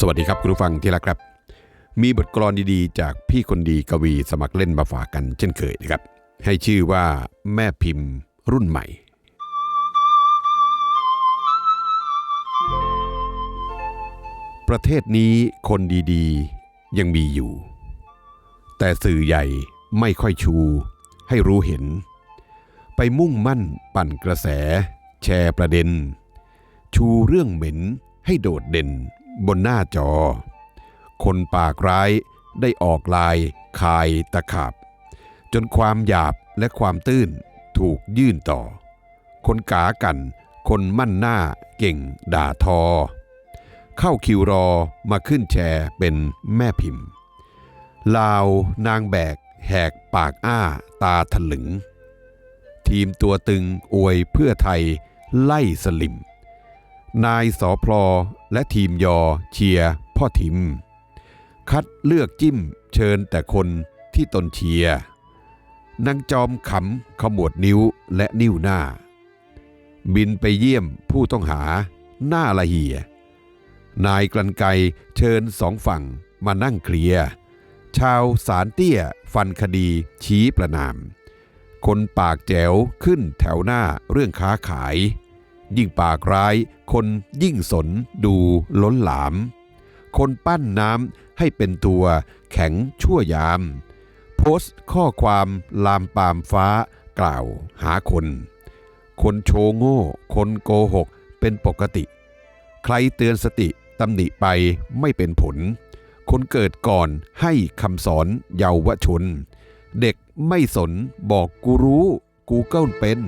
สวัสดีครับคุณผู้ฟังที่รักครับ มีบทกลอนดีๆ จากพี่คนดีกวีสมัครเล่นมาฝากกันเช่นเคยนะครับ ให้ชื่อว่าแม่พิมพ์รุ่นใหม่ ประเทศนี้คนดีๆยังมีอยู่ แต่สื่อใหญ่ไม่ค่อยชู ให้รู้เห็น ไปมุ่งมั่นปั่นกระแส แชร์ประเด็น ชูเรื่องเหม็นให้โดดเด่น บนหน้าจอ คนปากร้ายได้ออกลายคายตะขาบ จนความหยาบและความตื้นถูกยื่นต่อ คนกากัน คนมั่นหน้าเก่งด่าทอ เข้าคิวรอมาขึ้นแชร์เป็นแม่พิมพ์ ลาวนางแบก แหกปากอ้าตาถลึง ทีมตัวตึงอวยเพื่อไทยไล่สลิม นายสอพลอและทีมยอเชียร์พ่อทิม คัดเลือกจิ้มเชิญแต่คนที่ตนเชียร์นางจอมขำขมวดนิ้วและนิ้วหน้า บินไปเยี่ยมผู้ต้องหาหน้าละเหีย นายกลันไกเชิญสองฝั่งมานั่งเคลียร์ชาวสารเตี้ยฟันคดีชี้ประนาม คนปากแจ๋วขึ้นแถวหน้าเรื่องค้าขาย ยิ่งปากร้าย คนยิ่งสนดูล้นหลาม คนปั้นน้ำให้เป็นตัวแข็งชั่วยาม โพสต์ข้อความลามปามฟ้ากล่าวหาคน คนโชว์โง่ คนโกหกเป็นปกติ ใครเตือนสติตำหนิไปไม่เป็นผล คนเกิดก่อนให้คำสอนเยาวชน เด็กไม่สนบอกกูรู้กูเกิลเป็น